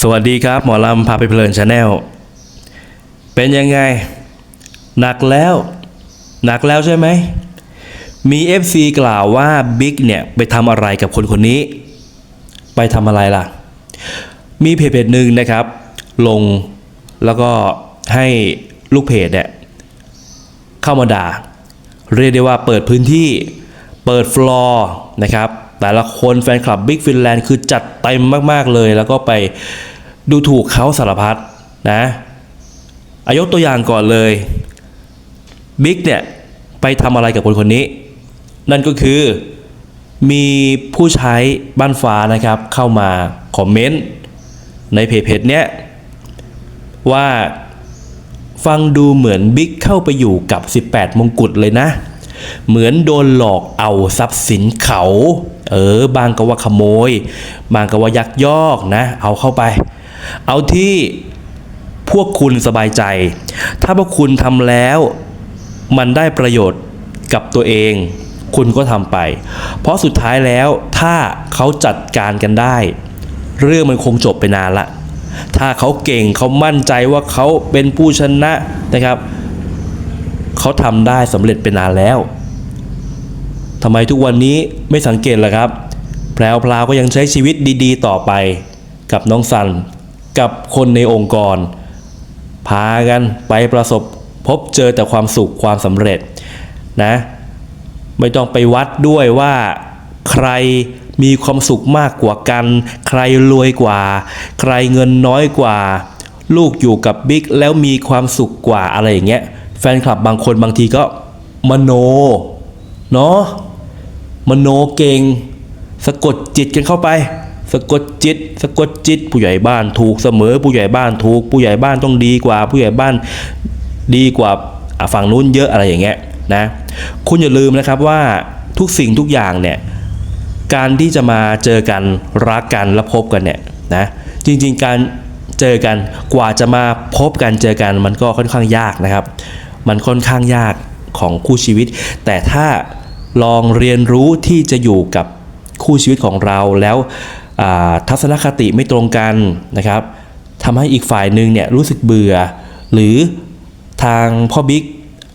สวัสดีครับ หมอลำพาไปเพลินชาแนลเป็นยังไง หนักแล้ว หนักแล้วใช่ไหม มี FC กล่าวว่าบิ๊กเนี่ย ไปทำอะไรกับคนคนนี้ ไปทำอะไรล่ะ มีเพจเพจหนึ่งนะครับ ลงแล้วก็ให้ลูกเพจเนี่ยเข้ามาด่า เรียกได้ว่าเปิดพื้นที่ เปิดฟลอร์นะครับ แต่ละคนแฟนคลับ Big Finland คือจัดเต็มมากๆเลย แล้วก็ไปดูถูกเขาสารพัดนะอายกตัวอย่างก่อนเลยบิ๊กเนี่ย ไปทำอะไรกับคนคนนี้ นั่นก็คือมีผู้ใช้บ้านฟ้านะครับ เข้ามาคอมเมนต์ในเพจเพจเนี้ยว่าฟังดูเหมือนบิ๊กเข้าไปอยู่กับ 18 มงกุฎเลยนะ เหมือนโดนหลอกเอาทรัพย์สินเขา เออบางก็ว่าขโมย บางก็ว่ายักยอกนะ เอาเข้าไป เอาที่พวกคุณสบายใจ ถ้าพวกคุณทำแล้วมันได้ประโยชน์กับตัวเอง คุณก็ทำไป เพราะสุดท้ายแล้วถ้าเขาจัดการกันได้ เรื่องมันคงจบไปนานละ ถ้าเขาเก่งเขามั่นใจว่าเขาเป็นผู้ชนะนะครับ เขาทำได้สำเร็จไปนานแล้วทำไมทุกวันนี้ไม่สังเกตล่ะครับ แพรวพราวก็ยังใช้ชีวิตดีๆ ต่อไป กับน้องสัน กับคนในองค์กร พากันไปประสบพบเจอแต่ความสุขความสำเร็จนะ ไม่ต้องไปวัดด้วยว่าใครมีความสุขมากกว่ากัน ใครรวยกว่า ใครเงินน้อยกว่า ลูกอยู่กับบิ๊กแล้วมีความสุขกว่าอะไรอย่างเงี้ย แฟนคลับบางคนบางทีก็มโนเนาะมโนเก่งสะกดจิตกันเข้าไป สะกดจิต สะกดจิต ผู้ใหญ่บ้านถูกเสมอ ผู้ใหญ่บ้านถูก ผู้ใหญ่บ้านต้องดีกว่า ผู้ใหญ่บ้านดีกว่าฝั่งนู้นเยอะอะไรอย่างเงี้ยนะคุณอย่าลืมนะครับว่าทุกสิ่งทุกอย่างเนี่ยการที่จะมาเจอกันรักกันและพบกันเนี่ยนะจริงๆการเจอกันกว่าจะมาพบกันเจอกันมันก็ค่อนข้างยากนะครับ มันค่อนข้างยากของคู่ชีวิต แต่ถ้าลองเรียนรู้ที่จะอยู่กับคู่ชีวิตของเราแล้วทัศนคติไม่ตรงกันนะครับทำให้อีกฝ่ายหนึ่งเนี่ยรู้สึกเบื่อ หรือทางพ่อบิ๊ก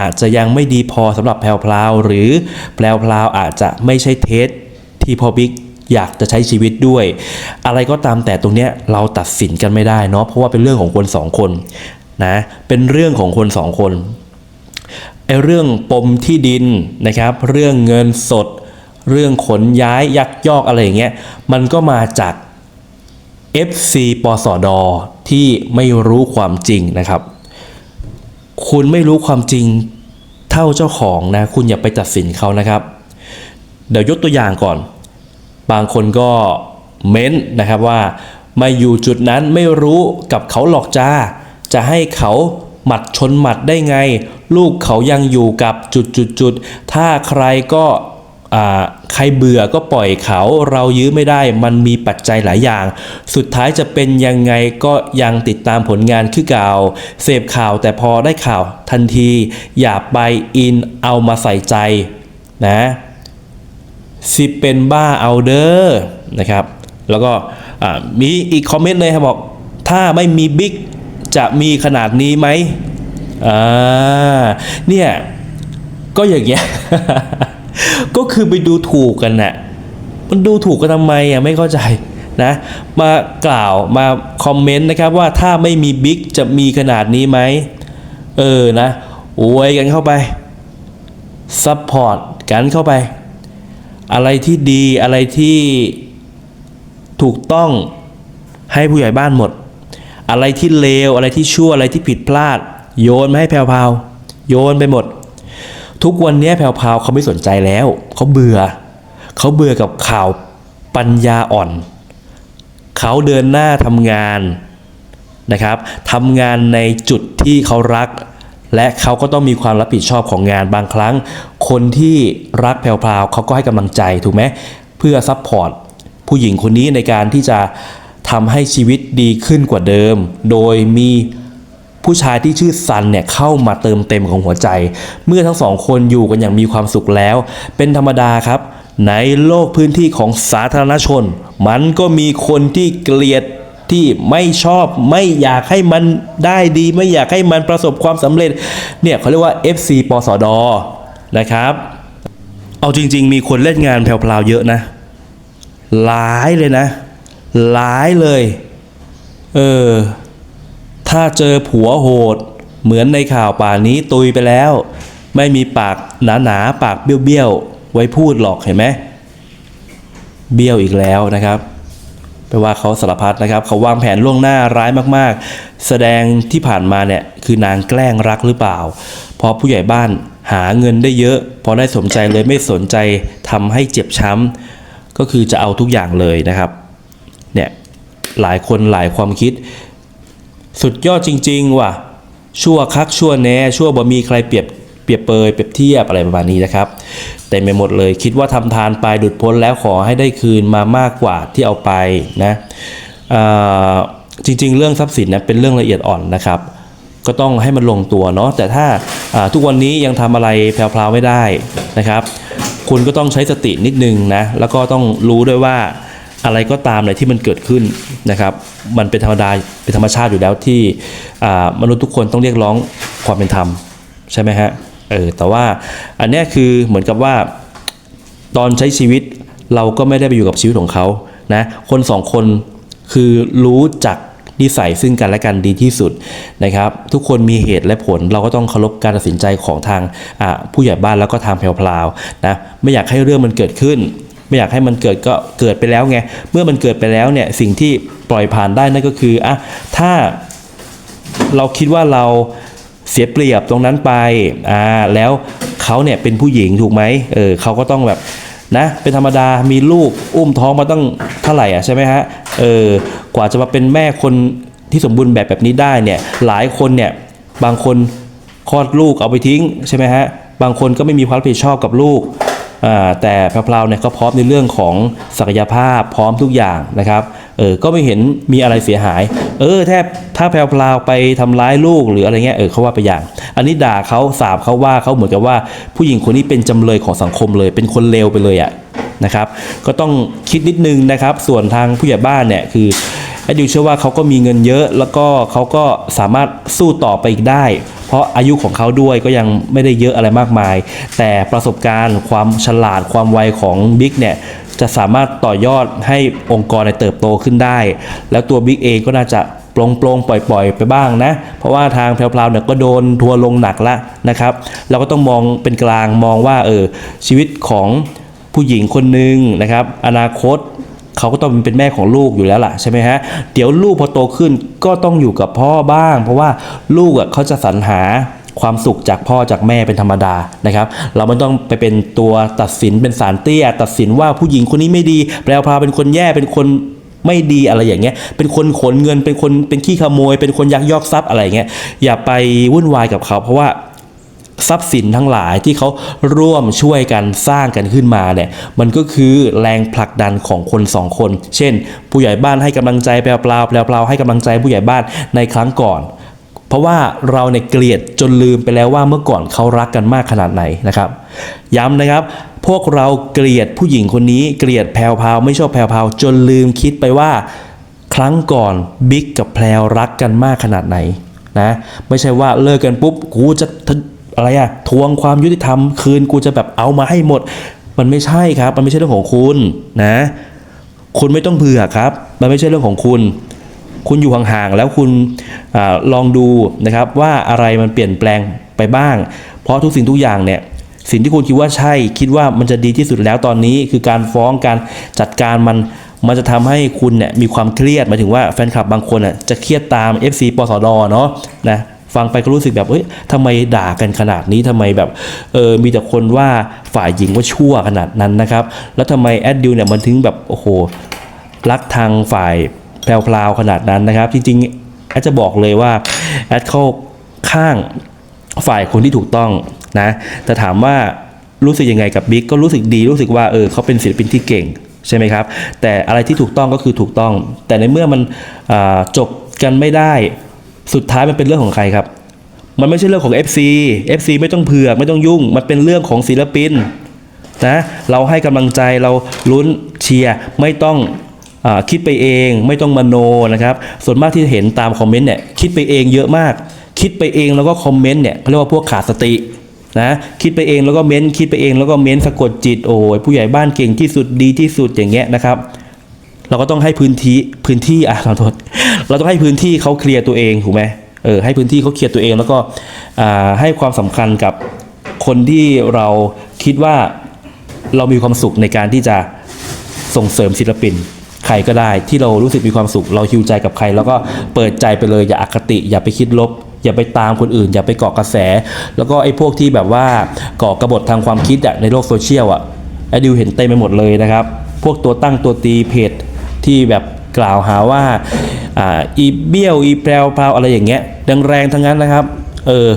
อาจจะยังไม่ดีพอสำหรับแพลวพลาวหรือแพลวพลาวอาจจะไม่ใช่เทสที่พ่อบิ๊กอยากจะใช้ชีวิตด้วย อะไรก็ตามแต่ตรงเนี้ยเราตัดสินกันไม่ได้เนาะเพราะว่าเป็นเรื่องของคนสองคนนะเป็นเรื่องของคนสองคน ไอ้เรื่องปมที่ดินนะครับ เรื่องเงินสด เรื่องขนย้ายยักยอกอะไรอย่างเงี้ยมันก็มาจาก FC ปสดที่ไม่รู้ความจริงนะครับ คุณไม่รู้ความจริงเท่าเจ้าของนะ คุณอย่าไปตัดสินเขานะครับ เดี๋ยวยกตัวอย่างก่อน บางคนก็เม้นนะครับว่าไมาอยู่จุดนั้นไม่รู้กับเขาหรอกจ้า จะให้เขาหมัดชนหมัดได้ไง ลูกเขายังอยู่กับจุดจุดจุดถ้าใครก็ใครเบื่อก็ปล่อยเขาเรายื้อไม่ได้มันมีปัจจัยหลายอย่าง สุดท้ายจะเป็นยังไงก็ยังติดตามผลงานคือเก่าเสพข่าวแต่พอได้ข่าวทันที อย่าไปอินเอามาใส่ใจนะสิเป็นบ้าเอาเด้อนะครับ แล้วก็มีอีกคอมเมนต์เลยครับบอก ถ้าไม่มีบิ๊กจะมีขนาดนี้ไหม อ่าเนี่ยก็อย่างเงี้ยก็คือไปดูถูกกันน่ะมันดูถูกกันทำไมอะไม่เข้าใจนะมากล่าวมาคอมเมนต์นะครับว่าถ้าไม่มีบิ๊กจะมีขนาดนี้ไหมเออนะอวยกันเข้าไปซัพพอร์ตกันเข้าไป อะไรที่ดีอะไรที่ถูกต้องให้ผู้ใหญ่บ้านหมด อะไรที่เลวอะไรที่ชั่วอะไรที่ผิดพลาด โยนมาให้แพรวพาวโยนไปหมด ทุกวันนี้แพรวพาวเขาไม่สนใจแล้ว เขาเบื่อ เขาเบื่อกับข่าวปัญญาอ่อน เขาเดินหน้าทำงานนะครับทำงานในจุดที่เขารัก และเขาก็ต้องมีความรับผิดชอบของงานบางครั้ง คนที่รักแพรวพราวเขาก็ให้กำลังใจถูกไหมเพื่อซัพพอร์ตผู้หญิงคนนี้ในการที่จะทำให้ชีวิตดีขึ้นกว่าเดิม โดยมี ผู้ชายที่ชื่อซันเนี่ยเข้ามาเติมเต็มของหัวใจ เมื่อทั้งสองคนอยู่กันอย่างมีความสุขแล้ว เป็นธรรมดาครับ ในโลกพื้นที่ของสาธารณชน มันก็มีคนที่เกลียดที่ไม่ชอบไม่อยากให้มันได้ดี ไม่อยากให้มันประสบความสำเร็จเนี่ยเขาเรียกว่า FC ปสดนะครับ เอาจริง ๆ มีคนเล่นงานแพรวๆเยอะนะ หลายเลยนะ หลายเลย เออ ถ้าเจอผัวโหด เหมือนในข่าวป่านี้ตุยไปแล้ว ไม่มีปากหนาๆปากเบี้ยวๆ ไว้พูดหรอกเห็นไหมเบี้ยวอีกแล้วนะครับแปลว่าเขาสารพัดนะครับ เขาวางแผนล่วงหน้าร้ายมากๆ แสดงที่ผ่านมาเนี่ยคือนางแกล้งรักหรือเปล่าพราะผู้ใหญ่บ้านหาเงินได้เยอะ พอได้สมใจเลยไม่สนใจทำให้เจ็บช้ำก็คือจะเอาทุกอย่างเลยนะครับ เนี่ยหลายคนหลายความคิด สุดยอดจริง ๆ ว่ะ ชั่วคักชั่วแน่ ชั่วบ่มีใครเปรียบเปรียบเปยเปรียบเทียบอะไรประมาณนี้นะครับเต็มไปหมดเลยคิดว่าทำทานไปดุดพ้นแล้วขอให้ได้คืนมามากกว่าที่เอาไปนะจริง ๆ เรื่องทรัพย์สินนะเป็นเรื่องละเอียดอ่อนนะครับก็ต้องให้มันลงตัวเนาะแต่ถ้าทุกวันนี้ยังทำอะไรแพรวๆไม่ได้นะครับ คุณก็ต้องใช้สตินิดนึงนะแล้วก็ต้องรู้ด้วยว่า อะไรก็ตามเลยที่มันเกิดขึ้นนะครับ มันเป็นธรรมดาเป็นธรรมชาติอยู่แล้วที่มนุษย์ทุกคนต้องเรียกร้องความเป็นธรรมใช่ไหมฮะเออแต่ว่าอันนี้คือเหมือนกับว่าตอนใช้ชีวิตเราก็ไม่ได้ไปอยู่กับชีวิตของเขานะคนสองคนคือรู้จักนิสัยซึ่งกันและกันดีที่สุดนะครับ ทุกคนมีเหตุและผลเราก็ต้องเคารพการตัดสินใจของทางผู้ใหญ่บ้านแล้วก็ทางแพรวๆนะไม่อยากให้เรื่องมันเกิดขึ้น ไม่อยากให้มันเกิดก็เกิดไปแล้วไง เมื่อมันเกิดไปแล้วเนี่ยสิ่งที่ปล่อยผ่านได้นั่นก็คืออะถ้าเราคิดว่าเราเสียเปรียบตรงนั้นไปอ่าแล้วเขาเนี่ยเป็นผู้หญิงถูกไหมเออเขาก็ต้องแบบนะเป็นธรรมดามีลูกอุ้มท้องมาตั้งเท่าไหร่อะใช่ไหมฮะเออกว่าจะมาเป็นแม่คนที่สมบูรณ์แบบแบบนี้ได้เนี่ยหลายคนเนี่ยบางคนคลอดลูกเอาไปทิ้งใช่ไหมฮะบางคนก็ไม่มีความรับผิดชอบกับลูก แต่แพรวๆเนี่ยก็พร้อมในเรื่องของศักยภาพพร้อมทุกอย่างนะครับเออก็ไม่เห็นมีอะไรเสียหาย เออแทบถ้าแพรวๆไปทำร้ายลูกหรืออะไรเงี้ยเออเขาว่าไปอย่าง อันนี้ด่าเขาสาบเขาว่าเขาเหมือนกับว่า ผู้หญิงคนนี้เป็นจำเลยของสังคมเลย เป็นคนเลวไปเลยอะ่ะนะครับ ก็ต้องคิดนิดนึงนะครับ ส่วนทางผู้ใหญ่บ้านเนี่ยคือ แอดดิวเชื่อว่าเขาก็มีเงินเยอะ แล้วก็เขาก็สามารถสู้ต่อไปอีกได้ เพราะอายุของเขาด้วยก็ยังไม่ได้เยอะอะไรมากมาย แต่ประสบการณ์ความฉลาดความไวของบิ๊กเนี่ยจะสามารถต่อยอดให้องค์กรเติบโตขึ้นได้ แล้วตัวบิ๊กเองก็น่าจะปลงปลงๆปล่อย ๆ ไปบ้างนะ เพราะว่าทางแพรวๆเนี่ยก็โดนทัวลงหนักละนะครับ เราก็ต้องมองเป็นกลางมองว่าเออชีวิตของผู้หญิงคนหนึ่งนะครับ อนาคต เขาก็ต้องเป็นแม่ของลูกอยู่แล้วล่ะใช่ไหมฮะเดี๋ยวลูกพอโตขึ้นก็ต้องอยู่กับพ่อบ้าง เพราะว่าลูกอะเขาจะสรรหาความสุขจากพ่อจากแม่เป็นธรรมดานะครับ เราไม่ต้องไปเป็นตัวตัดสินเป็นสารเตี้ย ตัดสินว่าผู้หญิงคนนี้ไม่ดีแปลวพาเป็นคนแย่เป็นคนไม่ดีอะไรอย่างเงี้ย เป็นคนขนเงินเป็นคนเป็นขี้ขโมย เป็นคนยักยอกทรัพย์อะไรเงี้ยอย่าไปวุ่นวายกับเขา เพราะว่า ทรัพย์สินทั้งหลายที่เขาร่วมช่วยกันสร้างกันขึ้นมาเนี่ยมันก็คือแรงผลักดันของคนสองคน เช่น ผู้ใหญ่บ้านให้กำลังใจแปลวๆแปลวๆให้กำลังใจผู้ใหญ่บ้านในครั้งก่อน เพราะว่าเราเนี่ยเกลียดจนลืมไปแล้วว่าเมื่อก่อนเขารักกันมากขนาดไหนนะครับ ย้ำนะครับพวกเราเกลียดผู้หญิงคนนี้เกลียดแพรวพาวไม่ชอบแพรวพาวจนลืมคิดไปว่าครั้งก่อนบิ๊กกับแพรวรักกันมากขนาดไหนนะไม่ใช่ว่าเลิกกันปุ๊บกูจะทะ อะไรอะทวงความยุติธรรมคืนกูจะแบบเอามาให้หมด มันไม่ใช่ครับ มันไม่ใช่เรื่องของคุณนะ คุณไม่ต้องเผื่อครับ มันไม่ใช่เรื่องของคุณ คุณอยู่ห่างๆแล้วคุณอลองดูนะครับว่าอะไรมันเปลี่ยนแปลงไปบ้าง เพราะทุกสิ่งทุกอย่างเนี่ยสิ่งที่คุณคิดว่าใช่ คิดว่ามันจะดีที่สุดแล้วตอนนี้ คือการฟ้องการจัดการมันมันจะทำให้คุณเนี่ยมีความเครียดหมายถึงว่าแฟนคลับบางคนอะจะเครียดตาม FC ปสดเนาะนะ ฟังไปก็รู้สึกแบบเอ้ยทำไมด่ากันขนาดนี้ทำไมแบบเออมีแต่คนว่าฝ่ายหญิงว่าชั่วขนาดนั้นนะครับ แล้วทำไมแอดดิวเนี่ยมันถึงแบบโอ้โหรักทางฝ่ายแพรวๆขนาดนั้นนะครับ จริงๆแอดจะบอกเลยว่าแอดเข้าข้างฝ่ายคนที่ถูกต้องนะแต่ถามว่ารู้สึกยังไงกับบิ๊กก็รู้สึกดีรู้สึกว่าเออเขาเป็นศิลปินที่เก่งใช่ไหมครับ แต่อะไรที่ถูกต้องก็คือถูกต้อง แต่ในเมื่อมันจบกันไม่ได้ สุดท้ายมันเป็นเรื่องของใครครับ มันไม่ใช่เรื่องของ FC FC ไม่ต้องเผือกไม่ต้องยุ่ง มันเป็นเรื่องของศิลปินนะเราให้กำลังใจเราลุ้นเชียร์ไม่ต้องอคิดไปเองไม่ต้องมโนนะครับ ส่วนมากที่เห็นตามคอมเมนต์เนี่ยคิดไปเองเยอะมาก คิดไปเองแล้วก็คอมเมนต์เนี่ยเขาเรียกว่าพวกขาดสตินะคิดไปเองแล้วก็เม้นคิดไปเองแล้วก็เม้นสะกดจิตโอ้ยผู้ใหญ่บ้านเก่งที่สุดดีที่สุดอย่างเงี้ยนะครับ เราก็ต้องให้พื้นที่พื้นที่อะขอโทษเราต้องให้พื้นที่เขาเคลียร์ตัวเองถูกไหมเออให้พื้นที่เขาเคลียร์ตัวเอง แล้วก็ให้ความสำคัญกับคนที่เราคิดว่าเรามีความสุขในการที่จะส่งเสริมศิลปิน ใครก็ได้ที่เรารู้สึกมีความสุข เราฮิวใจกับใคร แล้วก็เปิดใจไปเลย อย่าอคติ อย่าไปคิดลบ อย่าไปตามคนอื่น อย่าไปเกาะกระแส แล้วก็ไอ้พวกที่แบบว่าก่อกระบฏทางความคิดในโลกโซเชียลอะไอ้ดิวเห็นเต็มไปหมดเลยนะครับ พวกตัวตั้งตัวตีเพจ ที่แบบกล่าวหาว่าอ่าอีเบี้ยวอีแปลวพราอะไรอย่างเงี้ยแรงๆทั้งนั้นนะครับ เออ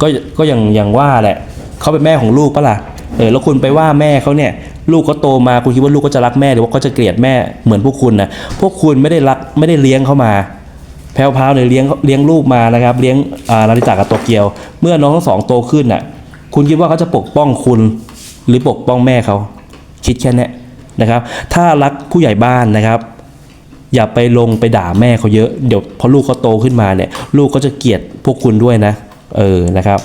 ก็ก็อย่างอย่างว่าแหละเขาเป็นแม่ของลูกปะล่ะเออแล้วคุณไปว่าแม่เขาเนี่ย ลูกเขาโตมาคุณคิดว่าลูกก็จะรักแม่หรือว่าเขาจะเกลียดแม่เหมือนพวกคุณนะพวกคุณไม่ได้รักไม่ได้เลี้ยงเขามาแพรวพาวเนี่ยเลี้ยงเลี้ยงลูกมานะครับ เลี้ยงอ่านาริตากับโตเกียว เมื่อน้องทั้งสองโตขึ้นน่ะ คุณคิดว่าเขาจะปกป้องคุณ หรือปกป้องแม่เขาคิดแค่เนี้ย นะครับ ถ้ารักผู้ใหญ่บ้านนะครับอย่าไปลงไปด่าแม่เขาเยอะเดี๋ยวพอลูกเขาโตขึ้นมาเนี่ยลูกก็จะเกลียดพวกคุณด้วยนะ เออนะครับ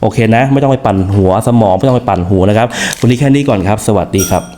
โอเคนะ ไม่ต้องไปปั่นหัวสมองไม่ต้องไปปั่นหัวนะครับ วันนี้แค่นี้ก่อนครับ สวัสดีครับ